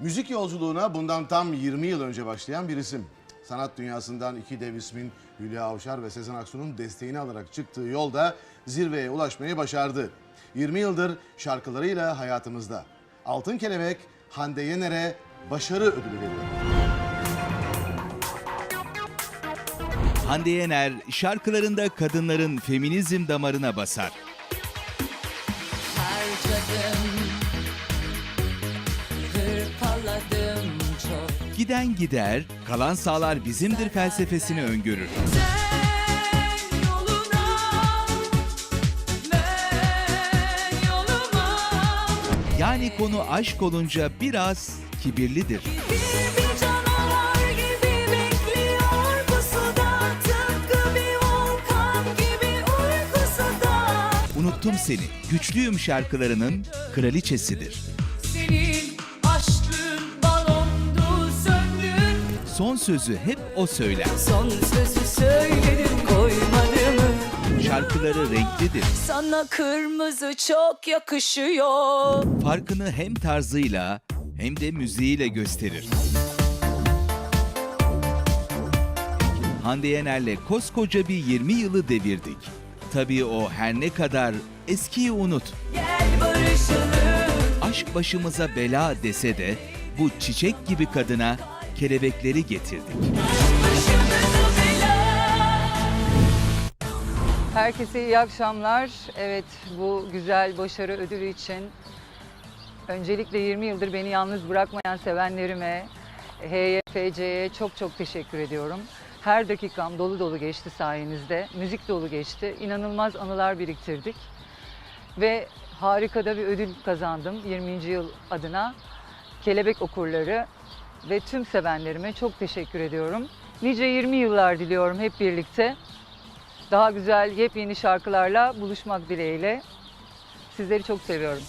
Müzik yolculuğuna bundan tam 20 yıl önce başlayan bir isim. Sanat dünyasından iki dev ismin Hülya Avşar ve Sezen Aksu'nun desteğini alarak çıktığı yolda zirveye ulaşmayı başardı. 20 yıldır şarkılarıyla hayatımızda. Altın Kelebek Hande Yener'e başarı ödülü veriyor. Hande Yener şarkılarında kadınların feminizm damarına basar. harcadım Hırpaladım Giden gider, kalan sağlar bizimdir felsefesini öngörür. Sen yoluna Ben yoluma Yani konu aşk olunca biraz kibirlidir. Bir bir canavar gibi bekliyor pusuda Tıpkı bir volkan gibi uykusunda Unuttum seni, güçlüyüm şarkılarının kraliçesidir. Senin Son sözü hep o söyler. Son sözü söyledim koymadı mı? Şarkıları renklidir. Sana kırmızı çok yakışıyor. Farkını hem tarzıyla hem de müziğiyle gösterir. Hande Yener'le koskoca bir 20 yılı devirdik. Tabii o her ne kadar eskiyi unut, Gel barışalım. aşk başımıza bela dese de bu çiçek gibi kadına kelebekleri getirdik. Herkese iyi akşamlar. Evet bu güzel başarı ödülü için öncelikle 20 yıldır beni yalnız bırakmayan sevenlerime, HYFC'ye çok çok teşekkür ediyorum. Her dakikam dolu dolu geçti sayenizde. Müzik dolu geçti. İnanılmaz anılar biriktirdik. Ve harika da bir ödül kazandım 20. yıl adına. Kelebek okurları ve tüm sevenlerime çok teşekkür ediyorum. Nice 20 yıllar diliyorum hep birlikte daha güzel yepyeni şarkılarla buluşmak dileğiyle. Sizleri çok seviyorum.